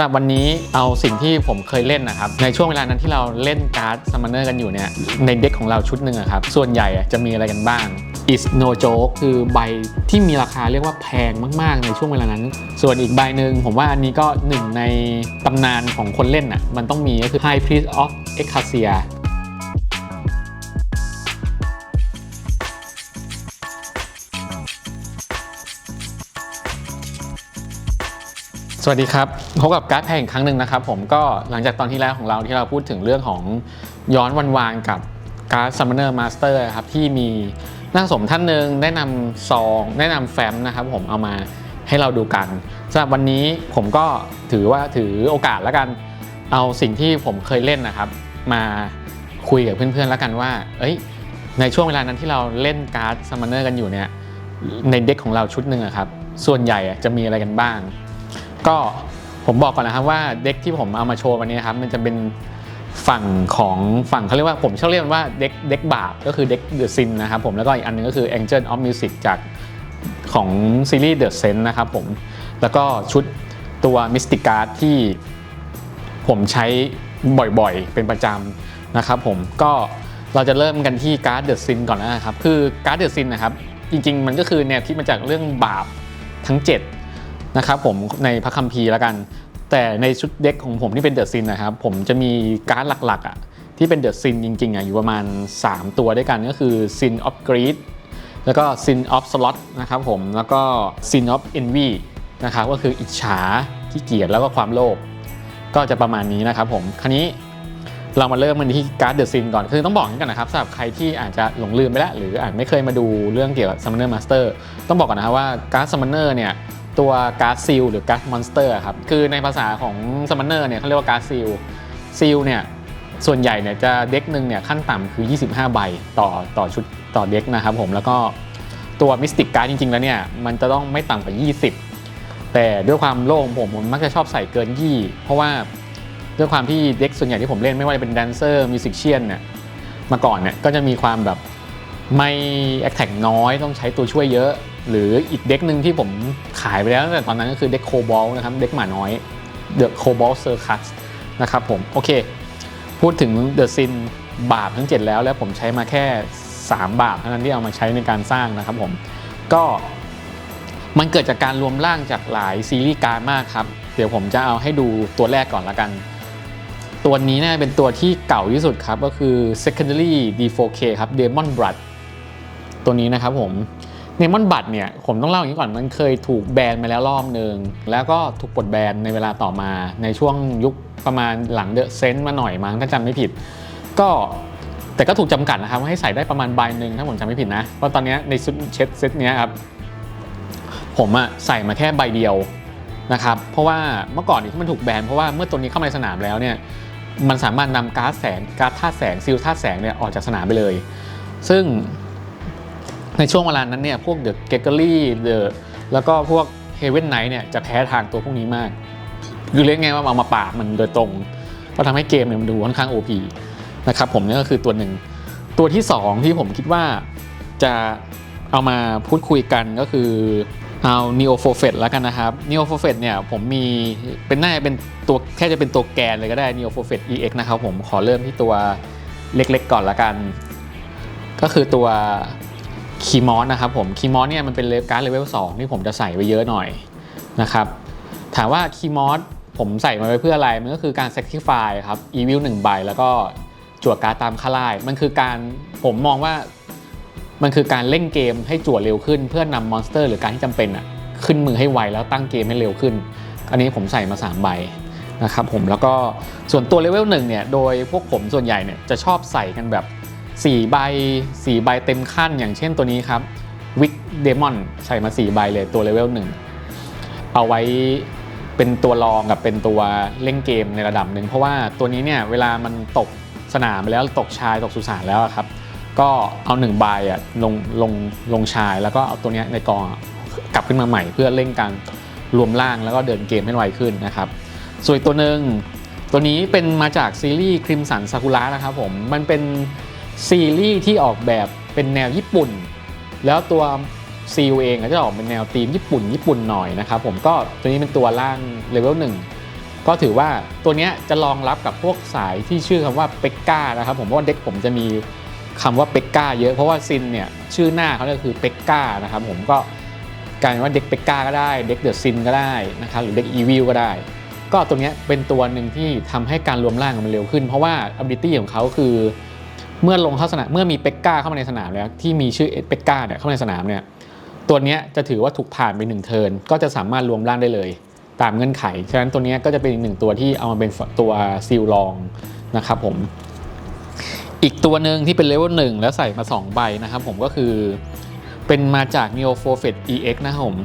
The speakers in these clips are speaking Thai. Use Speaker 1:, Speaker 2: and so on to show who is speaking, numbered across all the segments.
Speaker 1: สำหรับวันนี้เอาสิ่งที่ผมเคยเล่นนะครับ ในช่วงเวลานั้นที่เราเล่นการ์ดซัมมอนเนอร์กันอยู่เนี่ยในเด็กของเราชุดหนึ่งอะครับ ส่วนใหญ่จะมีอะไรกันบ้าง is no joke คือใบที่มีราคาเรียกว่าแพงมาก ๆ ในช่วงเวลานั้น ส่วนอีกใบหนึ่งผมว่าอันนี้ก็หนึ่งในตำนานของคนเล่นอะมันต้องมีก็คือ High Priest of Ecasia วัสดีครับพบกับการ์ดแพงอีกครั้งหนึ่งนะครับผมก็หลังจากตอนที่แล้วของเราที่เราพูดถึงเรื่องของย้อนวันวานกับการ์ด Summoner Master ครับที่มีนักสะสมท่านหนึ่งได้นำซองได้นำแฟ้มนะครับผมเอามาให้เราดูกันสำหรับวันนี้ผมก็ถือว่าถือโอกาสแล้วกันเอาสิ่งที่ผมเคยเล่นนะครับ มาคุยกับเพื่อนๆแล้วกันว่า เอ้ย ในช่วงเวลานั้นที่เราเล่นการ์ด Summoner กันอยู่เนี่ยในเด็กของเราชุดหนึ่งอะครับส่วนใหญ่จะมีอะไรกันบ้าง ก็ผมบอกก่อนนะครับว่าเด็กที่ผมเอามาโชว์วันนี้ครับมันจะเป็นฝั่งของฝั่งเขาเรียกว่าผมชอบเรียกว่าเด็กเด็กบาปก็คือเด็กเดอะซินนะครับผมแล้วก็อีกอันหนึงก็คือ Angel of Music จากของซีรีส์ The Sense นะครับผมแล้วก็ชุดตัว Mystic Card ที่ผมใช้บ่อยๆ เป็นประจำนะครับผมก็เราจะเริ่มกันที่การ์ดเดอะซินก่อนนะครับ คือการ์ดเดอะซินนะครับ จริงๆ มันก็คือแนวคิดมาจากเรื่องบาปทั้ง 7 นะครับผมในพระคัมภีร์แล้วกัน แต่ในชุดเด็กของผมที่เป็นเดอะซินนะครับ ผมจะมีการ์ดหลักๆอะที่เป็นเดอะซินจริงๆอะอยู่ประมาณ 3 ตัวด้วยกันก็คือ Sin of Greed แล้วก็ Sin of Sloth นะครับผมแล้วก็ Sin of Envy นะครับก็คืออิจฉาขี้เกียจแล้วก็ความโลภก็จะประมาณนี้นะครับผมคราวนี้เรามาเริ่มกันที่การ์ดเดอะซินก่อน คือต้องบอกก่อนนะครับสำหรับใครที่อาจจะหลงลืมไปแล้ว หรืออาจไม่เคยมาดูเรื่องเกี่ยวกับ Summoner Master ต้องบอกก่อนนะครับว่าการ์ด Summoner เนี่ย ตัวการ์ดซิลหรือการ์ดมอนสเตอร์ครับคือในภาษาของสม m นเนอร์เนี่ยเขาเรียกว่าการ์ดซิลซิลเนี่ยส่วนใหญ่เนี่ยจะเด็กหนึ่งเนี่ยขั้นต่ำคือ 25 ใบต่อต่อชุดต่อเด็กนะครับผมแล้วก็ตัวมิสติกการ์ดจริง ๆ แล้วเนี่ยมันจะต้องไม่ต่ำกว่า 20 แต่ด้วยความโล่งผมผมมักจะชอบใส่เกิน20เพราะว่าด้วยความที่เด็กส่วนใหญ่ที่ผมเล่นไม่ว่าจะเป็นแดนเซอร์มิวสิกเชียนเนี่ยมาก่อนเนี่ยก็จะมีความแบบไม่แอคแท็กน้อยต้องใช้ตัวช่วยเยอะ หรืออีกเด็กหนึ่งที่ผมขายไปแล้วตั้งแต่ตอนนั้นก็คือเด็กโคบอลนะครับเด็กหมาน้อย The Cobalt Circus นะครับผม โอเค พูดถึง The Sin บาททั้ง 7 แล้ว แล้วผมใช้มาแค่ 3 บาทเท่านั้นที่เอามาใช้ในการสร้างนะครับผม ก็มันเกิดจากการรวมร่างจากหลายซีรีส์การมากครับ เดี๋ยวผมจะเอาให้ดูตัวแรกก่อนละกัน ตัวนี้น่าจะเป็นตัวที่เก่าที่สุดครับ ก็คือ secondary D4K ครับ Demon Blood ตัวนี้นะครับผม เนมอนบัตเนี่ยผมต้องเล่าอย่างนี้ก่อนมันเคยถูกแบนมาแล้วรอบหนึ่งแล้วก็ถูกปลดแบนในเวลาต่อมาในช่วงยุคประมาณหลังเดอะเซนต์มาหน่อยมั้งถ้าจำไม่ผิด ก็แต่ก็ถูกจำกัดนะครับว่าให้ใส่ได้ประมาณใบหนึ่งถ้าผมจำไม่ผิดนะเพราะตอนนี้ในชุดเช็ดเซตเนี้ยครับผมอะใส่มาแค่ใบเดียวนะครับเพราะว่าเมื่อก่อนที่มันถูกแบนเพราะว่าเมื่อตัวนี้เข้ามาในสนามแล้วเนี่ยมันสามารถนำก๊าร์ดแสงก๊าร์ดธาตุแสงซิลธาตุแสงเนี่ยออกจากสนามไปเลย ซึ่ง ในช่วงเวลานั้นเนี่ยพวกเดอะเกเกอรี่เดอะแล้วก็พวกเฮเวนไนท์เนี่ยจะแพ้ทางตัวพวกนี้มาก คือเรียกไงว่าเอามาปราบมันโดยตรง ก็ทำให้เกมเนี่ยมันดูค่อนข้าง OP นะครับผมนี่ก็คือตัวหนึ่ง ตัวที่ 2 ที่ผมคิดว่าจะเอามาพูดคุยกันก็คือเอา Neo f o f e t แล้วกันนะครับ Neo f o f e t เนี่ยผมมีเป็นน่าจะเป็นตัวแค่จะเป็นตัวแกนเลยก็ได้ Neo f o f e t EX นะครับผมขอเริ่มที่ตัวเล็กๆก่อนละกัน ก็คือตัว คีมอสนะครับผมคีมอสเนี่ยมันเป็นเลการ์ดเลเวล2ที่ผมจะใส่ไว้เยอะหน่อยนะครับถามว่าคีมอสผมใส่มาไว้เพื่ออะไร มันก็คือการ sacrifice ครับอีวิลหนึ่งใบแล้วก็จั่วการ์ดตามค่าไล่มันคือการผมมองว่ามันคือการเล่นเกมให้จั่วเร็วขึ้น เพื่อนำมอนสเตอร์หรือการที่จำเป็นอะขึ้นมือให้ไวแล้วตั้งเกมให้เร็วขึ้น อันนี้ผมใส่มา 3 ใบนะครับผมแล้วก็ส่วนตัวเลเวลหนึ่งเนี่ยโดยพวกผมส่วนใหญ่เนี่ยจะชอบใส่กันแบบ 4 ใบ 4 ใบเต็มขั้นอย่างเช่นตัวนี้ครับวิกเดมอนใส่มา 4 ใบเลยตัวเลเวล1เอาไว้เป็นตัวรองกับเป็นตัวเล่นเกมในระดับหนึ่งเพราะว่าตัวนี้เนี่ยเวลามันตกสนามแล้วตกชายตกสุสานแล้วครับ ก็เอา1ใบอะลงลงลงชายแล้วก็เอาตัวนี้ในกองกลับขึ้นมาใหม่ เพื่อเล่นการรวมร่างแล้วก็เดินเกมให้ไวขึ้นนะครับส่วนตัวหนึ่งตัวนี้เป็นมาจากซีรีส์คริมสันซากุระนะครับผมมันเป็น ซีรีส์ที่ออกแบบเป็นแนวญี่ปุ่น แล้วตัวซีลเองก็จะออกเป็นแนวธีมญี่ปุ่น ญี่ปุ่นหน่อยนะครับผมก็ตัวนี้เป็นตัวล่างเลเวลหนึ่งก็ถือว่าตัวนี้จะรองรับกับพวกสายที่ชื่อคำว่าเปกกานะครับผมเพราะว่าเด็กผมจะมีคำว่าเปกกาเยอะเพราะว่าซินเนี่ยชื่อหน้าเขาเนี่ยคือเปกกานะครับผมก็กลายเป็นว่าเด็กเปกกาก็ได้เด็กเดอะซินก็ได้นะครับหรือเด็กอีวิลก็ได้ ก็ตัวนี้เป็นตัวหนึ่งที่ทำให้การรวมร่างมันเร็วขึ้น เพราะว่า ability ของเขาคือ เมื่อลงเข้าสนามเมื่อมีเปกกาเข้ามาในสนามแล้วที่มีชื่อเปกกาเนี่ยเข้ามาในสนามเนี่ยตัวนี้จะถือว่าถูกผ่านไปหนึ่งเทิร์นก็จะสามารถรวมร่างได้เลย ตามเงื่อนไข ฉะนั้นตัวนี้ก็จะเป็นอีกหนึ่งตัวที่เอามาเป็นตัวซีลลองนะครับผมอีกตัวหนึ่งที่เป็นเลเวลหนึ่งแล้วใส่มา 2 ใบนะครับผมก็คือเป็นมาจาก Neo f o r f e t EX นะครับผม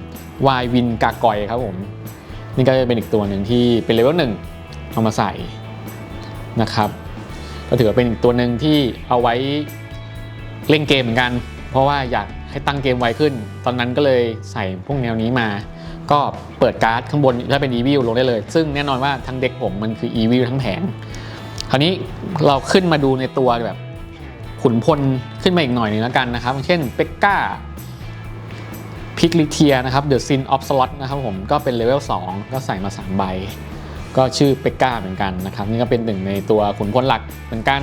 Speaker 1: Y Win กากอยครับผม นี่ก็จะเป็นอีกตัวหนึ่งที่เป็นเลเวลหนึ่งเอามาใส่นะครับ ก็ถือว่าเป็นอีกตัวหนึ่งที่เอาไว้เล่นเกมเหมือนกัน เพราะว่าอยากให้ตั้งเกมไวขึ้น ตอนนั้นก็เลยใส่พวกแนวนี้มา ก็เปิดการ์ดข้างบนถ้าเป็น e v i l ลงได้เลย ซึ่งแน่นอนว่าทั้งเด็กผมมันคือ e v i l ทั้งแผงคราวนี้เราขึ้นมาดูในตัวแบบขุนพลขึ้นมาอีกหน่อยหนึงแล้วกันนะครับ เช่นเปกกาพิกลิเทียนะครับเดอะซินออฟสล็อตนะครับผมก็เป็นเลเวล2ก็ใส่มา 3 ใบ ก็ชื่อเปกกาเหมือนกันนะครับนี่ก็เป็นหนึ่งในตัวขุนพลหลักเหมือนกัน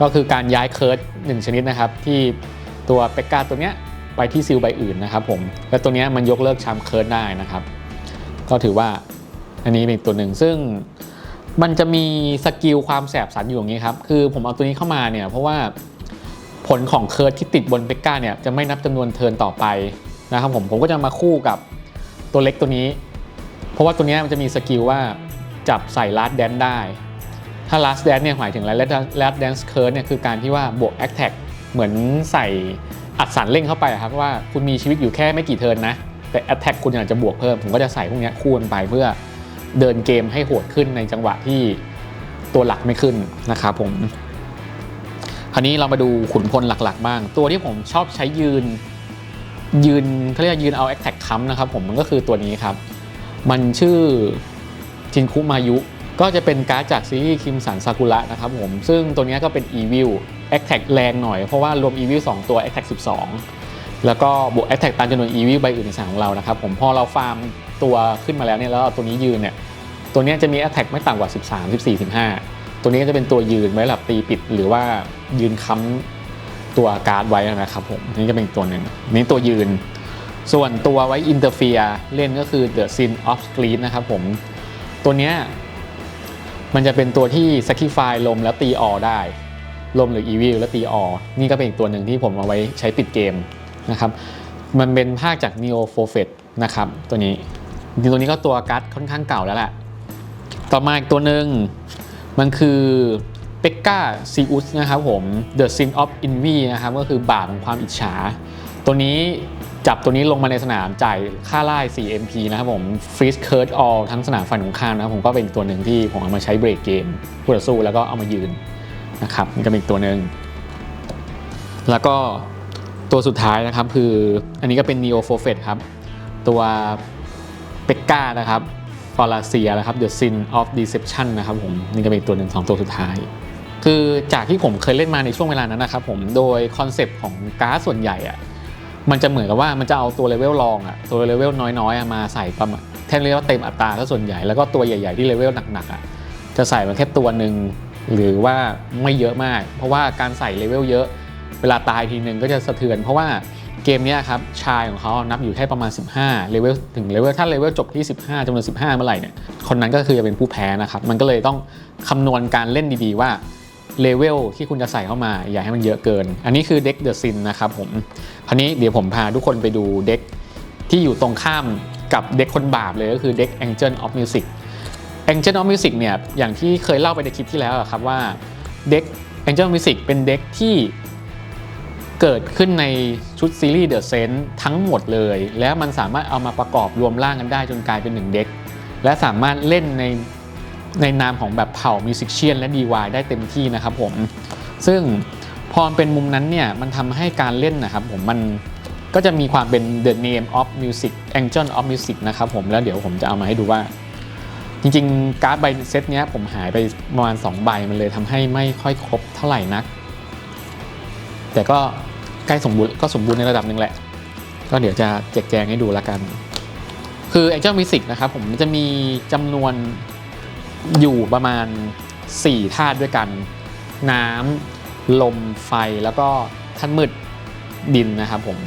Speaker 1: ก็คือการย้ายเคิร์ดหนึ่งชนิดนะครับ ที่ตัวเปกกาตัวเนี้ยไปที่ซิลใบอื่นนะครับผมและตัวเนี้ยมันยกเลิกชามเคิร์ดได้นะครับ ก็ถือว่าอันนี้เป็นตัวหนึ่งซึ่งมันจะมีสกิลความแสบสันอยู่อย่างนี้ครับคือผมเอาตัวนี้เข้ามาเนี่ยเพราะว่าผลของเคิร์ดที่ติดบนเบกก้าเนี่ยจะไม่นับจำนวนเทิร์นต่อไปนะครับผมผมก็จะมาคู่กับตัวเล็กตัวนี้ เพราะว่าตัวนี้มันจะมีสกิลว่า จับใส่ลาสแดนได้ ถ้าลาสแดนเนี่ยหมายถึงอะไรลาสแดนส์เคิร์ดเนี่ยคือการที่ว่าบวกแอคแท็กเหมือนใส่อัดสันเร่งเข้าไปอะครับว่าคุณมีชีวิตอยู่แค่ไม่กี่เทิร์นนะ แต่แอคแท็กคุณอยากจะบวกเพิ่ม ผมก็จะใส่พวกนี้คู่กันไปเพื่อเดินเกมให้โหดขึ้นในจังหวะที่ตัวหลักไม่ขึ้นนะครับผมคราวนี้เรามาดูขุนพลหลักๆ บ้าง ตัวที่ผมชอบใช้ยืน ยืนเขาเรียกยืนเอาแอคแท็กค้ำนะครับผมมันก็คือตัวนี้ครับ มันชื่อ จินคุมายุ ก็จะเป็นการ์ดจากซีรีส์คิมสันซากุระนะครับผม ซึ่งตัวนี้ก็เป็น Evil a t t a c แรงหน่อย เพราะว่ารวม Evil 2 ตัว a t t a c 12 แล้วก็บวก a t t a c ตามจำนวน Evil ใบอื่นในสามของเรานะครับผมพอเราฟาร์มตัวขึ้นมาแล้วเนี่ยแล้วตัวนี้ยืนเนี่ยตัวนี้จะมี a t t a c ไม่ต่ำกว่า 13 14 15 ตัวนี้จะเป็นตัวยืนไว้หลับตีปิด หรือว่ายืนค้ำตัวการ์ดไว้นะครับผมนี่จะเป็นอีกตัวหนึ่งนี่ตัวยืนส่วนตัวไว้อินเตอร์เฟียเล่นก็คือ The Sin of Screen นะครับผม ตัวเนี้ยมันจะเป็นตัวที่ Sacrifice ลมแล้วตีออได้ ลมหรือ Evil แล้วตีออนี่ก็เป็นอีกตัวหนึ่งที่ผมเอาไว้ใช้ปิดเกมนะครับ มันเป็นภาคจาก Neo f o r f e t นะครับตัวนี้ตัวนี้ก็ตัวการ์ดค่อนข้างเก่าแล้วแหละ ต่อมาอีกตัวหนึ่งมันคือเปกกาซีอุสนะครับผม The Sin of Envy นะครับก็คือบาปของความอิจฉา ตัวนี้ จับตัวนี้ลงมาในสนามจ่ายค่าไล่ 4MP นะครับผม Freeze Curse All ทั้งสนามฝั่งของข้ามนะครับผมก็เป็นอีกตัวหนึ่งที่ผมเอามาใช้เบรกเกมคู่ต่อสู้แล้วก็เอามายืนนะครับนี่ก็เป็นอีกตัวหนึ่งแล้วก็ตัวสุดท้ายนะครับคืออันนี้ก็เป็น Neo f o r f e t ครับ ตัวเปกกานะครับฟอลาเซียนะครับ The Sin of Deception นะครับผมนี่ก็เป็นตัวหนึ่งสองตัวสุดท้าย คือจากที่ผมเคยเล่นมาในช่วงเวลานั้นนะครับผมโดยคอนเซปต์ของการ์ดส่วนใหญ่อะ มันจะเหมือนกับว่ามันจะเอาตัวเลเวลรองอะตัวเลเวลน้อยๆอะมาใส่ประมาณแทนเรียกว่าเต็มอัตราซะส่วนใหญ่แล้วก็ตัวใหญ่ๆที่เลเวลหนักๆอะจะใส่มาแค่ตัวหนึ่งหรือว่าไม่เยอะมาก เพราะว่าการใส่เลเวลเยอะ เวลาตายทีนึงก็จะสะเทือน เพราะว่าเกมนี้ครับชายของเขานับอยู่แค่ประมาณ 15เลเวลถึงเลเวลถ้าเลเวลจบที่ 15จำนวน 15 เมื่อไหร่เนี่ยคนนั้นก็คือจะเป็นผู้แพ้นะครับมันก็เลยต้องคำนวณการเล่นดีๆว่า เลเวลที่คุณจะใส่เข้ามา อย่าให้มันเยอะเกิน อันนี้คือเด็กเดอะซินนะครับผมคราวนี้เดี๋ยวผมพาทุกคนไปดูเด็กที่อยู่ตรงข้ามกับเด็กคนบาปเลยก็คือเด็ก Angel of Music Angel of Music เนี่ยอย่างที่เคยเล่าไปในคลิปที่แล้วครับว่าเด็ก Angel of Music เป็นเด็กที่เกิดขึ้นในชุดซีรีส์ The Sense ทั้งหมดเลย แล้วมันสามารถเอามาประกอบรวมร่างกันได้จนกลายเป็นหนึ่งเด็ก และสามารถเล่นใน ในนามของแบบเผ่ามิวสิกเชียนและ DY ได้เต็มที่นะครับผม ซึ่งพอเป็นมุมนั้นเนี่ยมันทำให้การเล่นนะครับผมมันก็จะมีความเป็น The Name of Music Angel of Music นะครับผมแล้วเดี๋ยวผมจะเอามาให้ดูว่า จริงๆ การ์ดใบเซตเนี้ยผมหายไปประมาณ 2 ใบมันเลยทำให้ไม่ค่อยครบเท่าไหร่นัก แต่ก็ใกล้สมบูรณ์ก็สมบูรณ์ในระดับหนึ่งแหละ ก็เดี๋ยวจะแจกแจงให้ดูละกัน คือ Angel Music นะครับผมจะมีจำนวน อยู่ประมาณ 4 ธาตุด้วยกัน น้ำลมไฟแล้วก็ธาตุมืดดินนะครับผม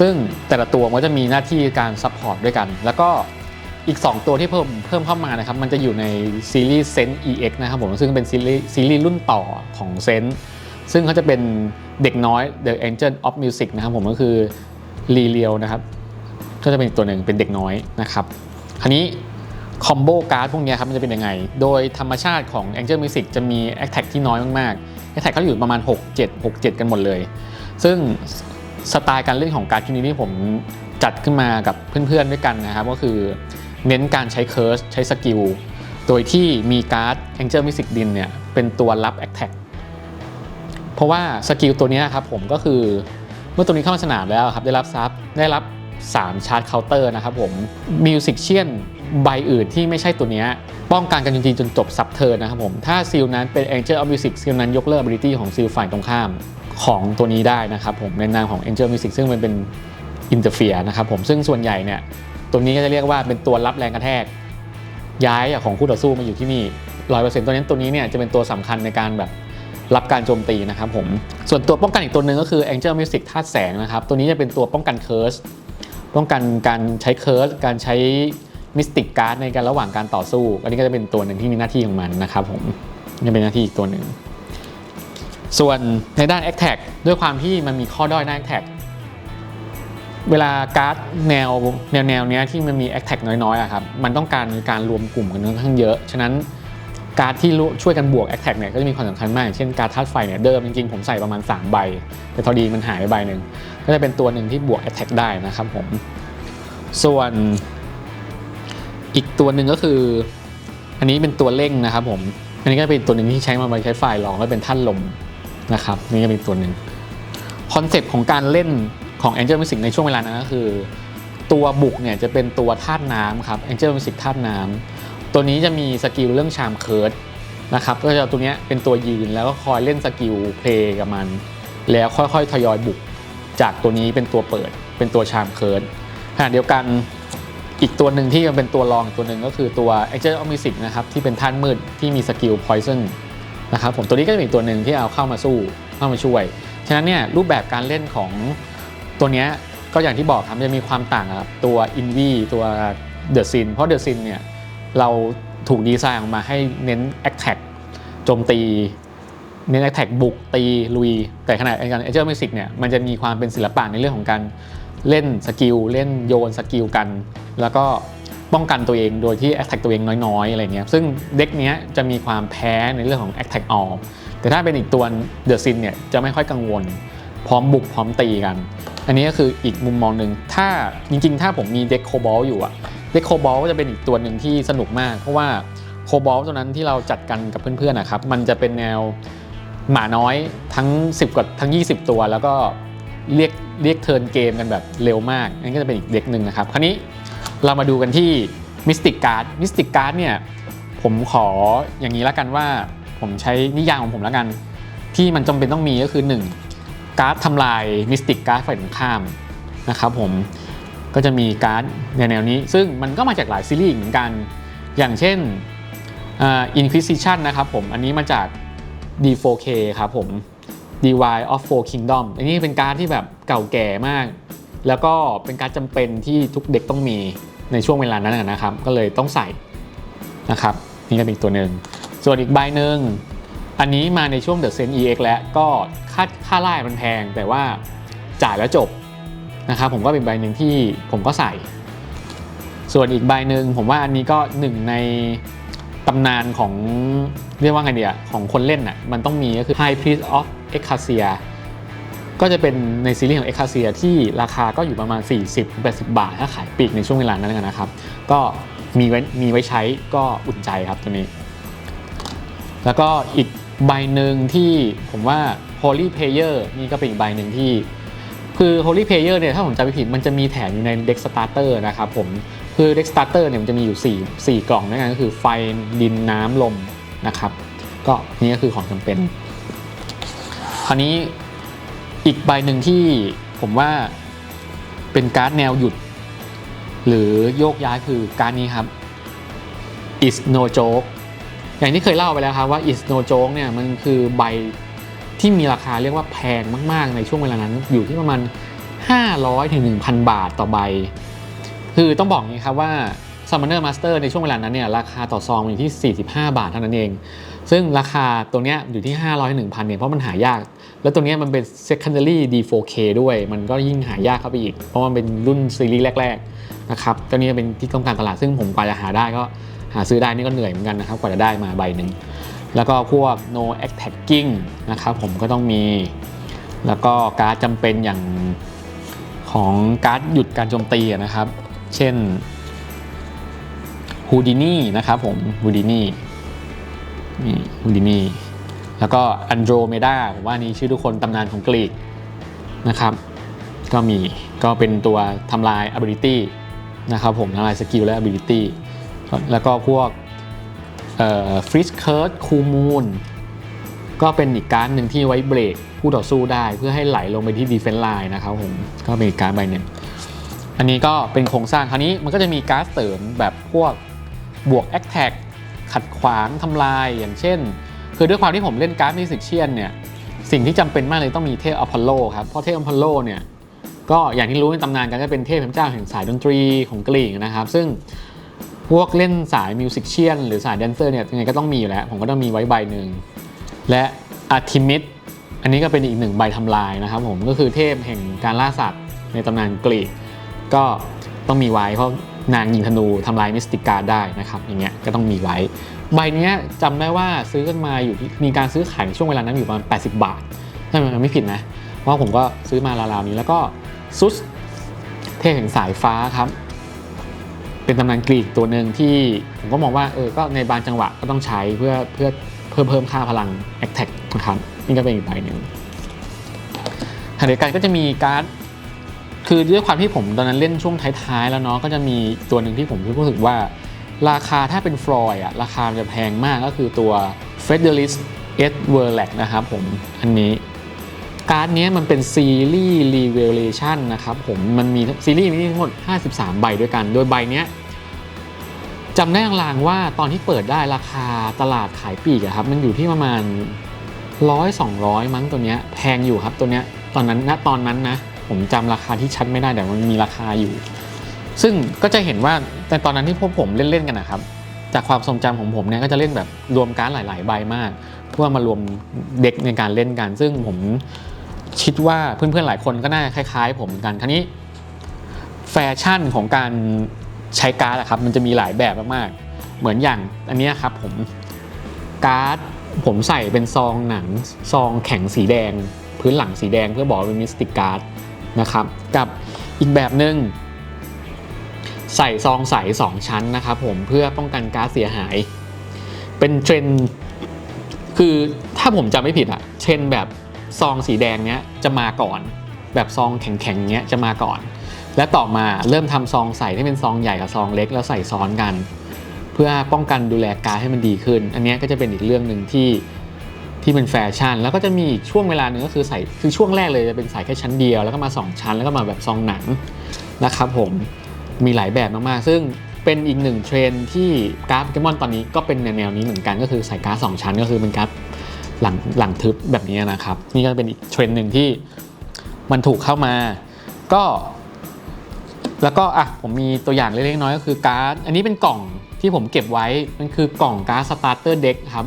Speaker 1: ซึ่งแต่ละตัวมันก็จะมีหน้าที่การซัพพอร์ตด้วยกัน แล้วก็อีก 2 ตัวที่เพิ่มเพิ่มเข้ามานะครับมันจะอยู่ในซีรีส์ Sense EX นะครับผมซึ่งเป็นซีรีส์ซีรีส์รุ่นต่อของ Sense ซึ่งเขาจะเป็นเด็กน้อย The Angel of Music นะครับผมก็คือรีเลียวนะครับก็จะเป็นตัวหนึ่งเป็นเด็กน้อยนะครับคราวนี้ คอมโบการ์ดพวกนี้ครับมันจะเป็นยังไง โดยธรรมชาติของ Angel Music จะมี a t t a c k ที่น้อยมากๆ a t t a c k เขาอยู่ประมาณ 6 7 6 7 กันหมดเลย ซึ่งสไตล์การเล่นของการ์ดชุดนี้ที่ผมจัดขึ้นมากับเพื่อนๆด้วยกันนะครับ ก็คือเน้นการใช้เคิร์สใช้สกิล โดยที่มีการ์ด Angel Music ดินเนี่ยเป็นตัวรับ Attack เพราะว่าสกิลตัวนี้ยครับผมก็คือเมื่อตัวนี้เข้ามาสนามแล้วครับได้รับซับได้รับ 3 ชาร์จเคาน์เตอร์นะครับผมมิวสิกเชียน ใบอื่นที่ไม่ใช่ตัวนี้ป้องกันกันจริงๆจนจบซับเทิร์นนะครับผม ถ้าซีลนั้นเป็น Angel of Music ซีลนั้นยกเลิก ability ของซีลฝ่ายตรงข้ามของตัวนี้ได้นะครับผมในนามของ Angel Music ซึ่งมันเป็น interfere นะครับผมซึ่งส่วนใหญ่เนี่ยตัวนี้ก็จะเรียกว่าเป็นตัวรับแรงกระแทก ย้ายของคู่ต่อสู้มาอยู่ที่นี่ร้อยเปอร์เซ็นต์ตัวนี้ตัวนี้เนี่ยจะเป็นตัวสำคัญในการแบบรับการโจมตีนะครับผมส่วนตัวป้องกันอีกตัวหนึ่งก็คือ Angel Music ธาตุแสงนะครับตัวนี้จะเป็นตัวป้องกันเคิร์สป้องกันการใช้เคิร์สการใช้ มิสติกการ์ดในการระหว่างการต่อสู้ อันนี้ก็จะเป็นตัวหนึ่งที่มีหน้าที่ของมันนะครับผมนี่เป็นหน้าที่อีกตัวหนึ่ง ส่วนในด้าน a t t a c k ด้วยความที่มันมีข้อด้อยด้าน a t t a c เวลาการ์ดแนวแนวแนวเนี้ยที่มันมี a t t a c k น้อยๆอะครับมันต้องการการรวมกลุ่มกันค่อนข้างเยอะ ฉะนั้นการ์ดที่ช่วยกันบวก a t t a c k เนี่ยก็จะมีความสำคัญมากอย่างเช่นการ์ดธาตุไฟเนี่ยเดิมจริงๆผมใส่ประมาณ 3 ใบ แต่พอดีมันหายไปใบหนึ่งก็จะเป็นตัวหนึ่งที่บวก a t t a c k ได้นะครับผมส่วน อีกตัวหนึ่งก็คือ อันนี้เป็นตัวเร่งนะครับผม อันนี้ก็เป็นตัวหนึ่งที่ใช้มาใช้ไฟล์รองก็เป็นท่านลมนะครับนี่ก็เป็นตัวหนึ่งคอนเซปต์ของการเล่นของ Angel Music ในช่วงเวลานั้นก็คือ ตัวบุกเนี่ยจะเป็นตัวธาตุน้ำครับ Angel Music ธาตุน้ำตัวนี้จะมีสกิลเรื่องชามเคิร์ดนะครับก็จะตัวเนี้ยเป็นตัวยืนแล้วก็คอยเล่นสกิลเพลย์กับมัน แล้วค่อยๆทยอยบุก จากตัวนี้เป็นตัวเปิดเป็นตัวชามเคิร์ดขณะเดียวกัน อีกตัวหนึ่งที่ยังเป็นตัวรองตัวหนึ่งก็คือตัว Angel of Music นะครับที่เป็นท่านมืดที่มีสกิล Poison นะครับผมตัวนี้ก็จะเป็นตัวหนึ่งที่เอาเข้ามาสู้เข้ามาช่วย ฉะนั้นเนี่ยรูปแบบการเล่นของตัวนี้ก็อย่างที่บอกครับจะมีความต่างกับตัว i n v ีตัว The Sin เพราะ The Sin เนี่ยเราถูกดีไซน์ออกมาให้เน้น Attack โจมตีเน้น Attack บุกตีลุย แต่ขณะการ Angel Music เนี่ยมันจะมีความเป็นศิลปะในเรื่องของการ เล่นสกิลเล่นโยนสกิลกัน แล้วก็ป้องกันตัวเองโดยที่ Attack ตัวเองน้อยๆอะไรเงี้ยซึ่งเด็กเนี้ยจะมีความแพ้ในเรื่องของ Attack All แต่ถ้าเป็นอีกตัว The Sin เนี่ยจะไม่ค่อยกังวล พร้อมบุกพร้อมตีกัน อันนี้ก็คืออีกมุมมองหนึ่งถ้าจริงๆ ถ้าผมมีเด็กโคบอลอยู่อะเด็กโคบอลก็จะเป็นอีกตัวหนึ่งที่สนุกมาก เพราะว่าโคบอลตัวนั้นที่เราจัดกันกับเพื่อนๆนะครับมันจะเป็นแนวหมาน้อยทั้ง 10กว่าทั้ง 20 ตัวแล้วก็ เรียกเรียกเทิร์นเกมกันแบบเร็วมากนั่นก็จะเป็นอีกเด็กหนึ่งนะครับ คราวนี้เรามาดูกันที่มิสติกการ์ดมิสติกการ์ดเนี่ยผมขออย่างนี้ล้วกันว่า ผมใช้นิยามของผมล้วกัน ที่มันจำเป็นต้องมีก็คือ 1 การ์ดทำลายมิสติกการ์ดฝ่ายตรงข้ามนะครับผมก็จะมีการ์ดในแนวนี้ ซึ่งมันก็มาจากหลายซีรีส์เหมือนกัน อย่างเช่น Inquisition นะครับผมอันนี้มาจาก D4K ครับผม DY of Four Kingdom อันนี้เป็นการ์ดที่แบบเก่าแก่มาก แล้วก็เป็นการ์ดจำเป็นที่ทุกเด็กต้องมีในช่วงเวลานั้นนะครับ ก็เลยต้องใส่นะครับ นี่ก็เป็นอีกตัวหนึ่ง ส่วนอีกใบหนึ่งอันนี้มาในช่วง The Sense EX แล้วก็ค่าค่าไล่มันแพง แต่ว่าจ่ายแล้วจบนะครับผมก็เป็นใบหนึ่งที่ผมก็ใส่ ส่วนอีกใบหนึ่งผมว่าอันนี้ก็หนึ่งในตำนานของเรียกว่าไงเดียของคนเล่นน่ะมันต้องมีก็คือ High Priest of e x a s i a ก็จะเป็นในซีรีส์ของ e x a s i a ที่ราคาก็อยู่ประมาณ 40-80 บาท ถ้าขายปีกในช่วงเวลานั้นนะครับ ก็มีไว้มีไว้ใช้ก็อุ่นใจครับตัวนี้ แล้วก็อีกใบหนึ่งที่ผมว่า Holy Player นี่ก็เป็นอีกใบหนึ่งที่ คือ Holy Player เนี่ยถ้าผมจำไม่ผิดมันจะมีแถมอยู่ใน Deck Starter นะครับผมคือ Deck Starter เนี่ยมันจะมีอยู่ 4 4 กล่องด้วยกันก็คือไฟดินน้ำลมนะครับ ก็นี่ก็คือของจำเป็น คราวนี้อีกใบหนึ่งที่ผมว่าเป็นการ์ดแนวหยุด หรือโยกย้ายคือการนี้ครับ is no joke อย่างที่เคยเล่าไปแล้วครับว่า is no joke เนี่ยมันคือใบที่มีราคาเรียกว่าแพงมาก ๆ ในช่วงเวลานั้นอยู่ที่ประมาณ 500ถึง1,000 บาทต่อใบ คือต้องบอกอย่า งนี้ครับว่า Summoner Master ในช่วงเวลานั้นเนี่ยราคาต่อซองอยู่ที่ 45 บาทเท่านั้นเอง ซึ่งราคาตัวเนี้ยอยู่ที่ 500-1,000เนี่ยเพราะมันหายาก แล้วตัวเนี้ยมันเป็น secondary D4K ด้วย มันก็ยิ่งหายากเข้าไปอีก เพราะมันเป็นรุ่นซีรีส์แรกๆนะครับตัวนี้เป็นที่ต้องการตลาดซึ่งผมกว่าจะหาได้ก็หาซื้อได้นี่ก็เหนื่อยเหมือนกันนะครับกว่าจะได้มาใบหนึ่งแล้วก็พวก no attacking นะครับผมก็ต้องมี แล้วก็การ์ดจำเป็นอย่างของการ์ดหยุดการโจมตีนะครับ เช่น ฮูดินี่นะครับผมฮูดินี่นี่ฮูดินี่แล้วก็อันโดรเมดาผมว่านี้ชื่อทุกคนตำนานของกรีกนะครับ ก็มีก็เป็นตัวทำลาย ability นะครับผมทำลายสกิลและ ability แล้วก็พวกฟริสเคิร์ดคูมูนก็เป็นอีกการ์ดหนึ่งที่ไว้เบรกผู้ต่อสู้ได้เพื่อให้ไหลลงไปที่ defense line นะครับผมก็เป็นอีกการ์ดใบหนึ่งอันนี้ก็เป็นโครงสร้างคราวนี้มันก็จะมีการ์ดเสริมแบบพวก บวก attack ขัดขวางทำลายอย่างเช่น คือด้วยความที่ผมเล่นการ์ดมิสิกเชียนเนี่ยสิ่งที่จำเป็นมากเลยต้องมีเทพอพอลโลครับเพราะเทพอพอลโลเนี่ยก็อย่างที่รู้ในตำนานกันจะเป็นเทพเจ้าแห่งสายดนตรีของกรีกนะครับ ซึ่งพวกเล่นสายมิวสิกเชียนหรือสายแดนเซอร์เนี่ยยังไงก็ต้องมีอยู่แล้ว ผมก็ต้องมีไว้ใบหนึ่ง และอาร์ทิมิดอันนี้ก็เป็นอีกหนึ่งใบทำลายนะครับผมก็คือเทพแห่งการล่าสัตว์ในตำนานกรีก ก็ต้องมีไว้เพราะ นางยิงธนูทำลายมิสติกาได้นะครับอย่างเงี้ยก็ต้องมีไว้ ใบเนี้ยจำได้ว่าซื้อกันมาอยู่ที่มีการซื้อขายในช่วงเวลานั้นอยู่ประมาณ 80 บาทถ้ามันไม่ผิดนะเพราผมก็ซื้อมาราวๆนี้แล้วก็ซุสเทพแห่งสายฟ้าครับ เป็นตำนานกรีกตัวหนึ่งที่ผมก็มองว่าเออก็ในบางจังหวะก็ต้องใช้เพื่อเพื่อเพิ่มเพิ่มค่าพลัง a t t a c k นะครับนี่ก็เป็นอีกใบหนึ่งขณะเดียวกันก็จะมีการ์ด คือด้วยความที่ผมตอนนั้นเล่นช่วงท้ายๆแล้วเนาะก็จะมีตัวหนึ่งที่ผมรู้สึกว่า ราคาถ้าเป็นฟลอยอะราคาจะแพงมากก็คือตัว Federalist e d w e r l a c นะครับผมอันนี้การ์ดเนี้ยมันเป็นซีรีส์ Revelation นะครับผมมันมีซีรีส์มีทั้งหมด 53 ใบด้วยกัน โดยใบเนี้ยจำได้ลางๆว่าตอนที่เปิดได้ราคาตลาดขายปีกอะครับมันอยู่ที่ประมาณ100 200มั้งตัวเนี้ยแพงอยู่ครับตัวเนี้ยตอนนั้นณตอนนั้นนะ ผมจำราคาที่ชัดไม่ได้แต่มันมีราคาอยู่ ซึ่งก็จะเห็นว่าแต่ตอนนั้นที่พวกผมเล่นๆกันนะครับ จากความทรงจำของผมเนี่ยก็จะเล่นแบบรวมการ์ดหลาย ๆ ใบมาก เพื่อมารวมเด็กในการเล่นกัน ซึ่งผมคิดว่าเพื่อนๆหลายคนก็น่าคล้ายๆ ผมเหมือนกันทีนี้ แฟชั่นของการใช้การ์ดอะครับมันจะมีหลายแบบมากๆ เหมือนอย่างอันนี้ครับผมการ์ดผมใส่เป็นซองหนังซองแข็งสีแดง พื้นหลังสีแดงเพื่อบอกว่าเป็นมิสติกการ์ด นะครับ กับอีกแบบหนึ่งใส่ซองใส2ชั้นนะครับผมเพื่อป้องกันก๊าซเสียหาย เป็นเทรนคือถ้าผมจำไม่ผิดอะเทรนแบบซองสีแดงเนี้ยจะมาก่อน แบบซองแข็งๆเนี้ยจะมาก่อน และต่อมาเริ่มทำซองใสที่เป็นซองใหญ่กับซองเล็กแล้วใส่ซ้อนกัน เพื่อป้องกันดูแลก๊าซให้มันดีขึ้น อันนี้ก็จะเป็นอีกเรื่องหนึ่งที่ ที่เป็นแฟชั่น แล้วก็จะมีอีกช่วงเวลาหนึ่งก็คือใส่คือช่วงแรกเลยจะเป็นใส่แค่ชั้นเดียวแล้วก็มาสองชั้นแล้วก็มาแบบซองหนังนะครับผมมีหลายแบบมากๆ ซึ่งเป็นอีกหนึ่งเทรนที่การ์ดโปเกมอนตอนนี้ก็เป็นแนวนี้เหมือนกันก็คือใส่การ์ดสองชั้นก็คือเป็นการ์ดหลังหลังทึบแบบนี้นะครับ นี่ก็เป็นอีกเทรนหนึ่งที่มันถูกเข้ามา ก็ แล้วก็อะผมมีตัวอย่างเล็กๆน้อยก็คือการ์ดอันนี้เป็นกล่องที่ผมเก็บไว้มันคือกล่องการ์ดสตาร์เตอร์เด็กครับ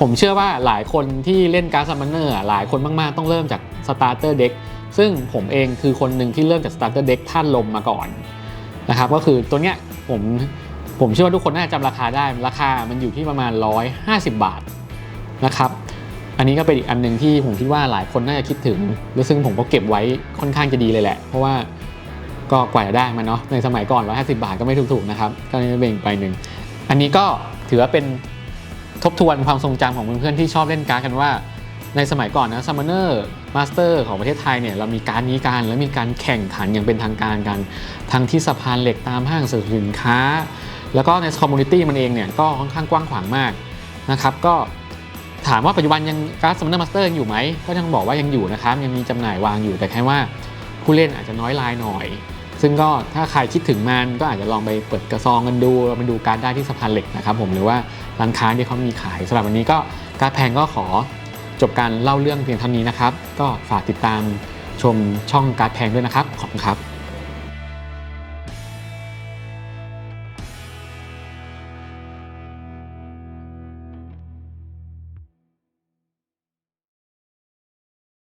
Speaker 1: ผมเชื่อว่าหลายคนที่เล่นการ์ดซัมมอนเนอร์หลายคนมาก ๆ ต้องเริ่มจากสตาร์เตอร์เด็กซึ่งผมเองคือคนหนึ่งที่เริ่มจากสตาร์เตอร์เด็กท่านลมมาก่อนนะครับก็คือตัวเนี้ยผมผมเชื่อว่าทุกคนน่าจะจำราคาได้ราคามันอยู่ที่ประมาณ 150 บาทนะครับอันนี้ก็เป็นอีกอันหนึ่งที่ผมคิดว่าหลายคนน่าจะคิดถึงและซึ่งผมก็เก็บไว้ค่อนข้างจะดีเลยแหละ เพราะว่าก็กว่าจะได้มันเนาะในสมัยก่อน150 บาทก็ไม่ถูกๆนะครับก็นี่เป็นอีกใบหนึ่งอันนี้ก็ถือว่าเป็น ทบทวนความทรงจำของเพื่อนๆที่ชอบเล่นการ์ดกันว่า ในสมัยก่อนนะ Summoner Master ของประเทศไทยเนี่ยเรามีการนี้การแล้วมีการแข่งขันอย่างเป็นทางการกัน ทั้งที่สะพานเหล็กตามห้างสรรพสินค้า แล้วก็ในคอมมูนิตี้มันเองเนี่ยก็ค่อนข้างกว้างขวางมากนะครับก็ถามว่าปัจจุบันยังการ์ด Summoner Master ยังอยู่ไหมก็ยังบอกว่ายังอยู่นะครับยังมีจำหน่ายวางอยู่แต่แค่ว่าผู้เล่นอาจจะน้อยรายหน่อย ซึ่งก็ถ้าใครคิดถึงมันก็อาจจะลองไปเปิดกระซองกันดูเราไปดูการได้ที่สะพานเหล็กนะครับผมหรือว่าร้านค้าที่เขามีขายสำหรับวันนี้ก็การแพงก็ขอจบการเล่าเรื่องเพียงเท่านี้นะครับ ก็ฝากติดตามชมช่องการแพงด้วยนะครับ ขอบคุณครับ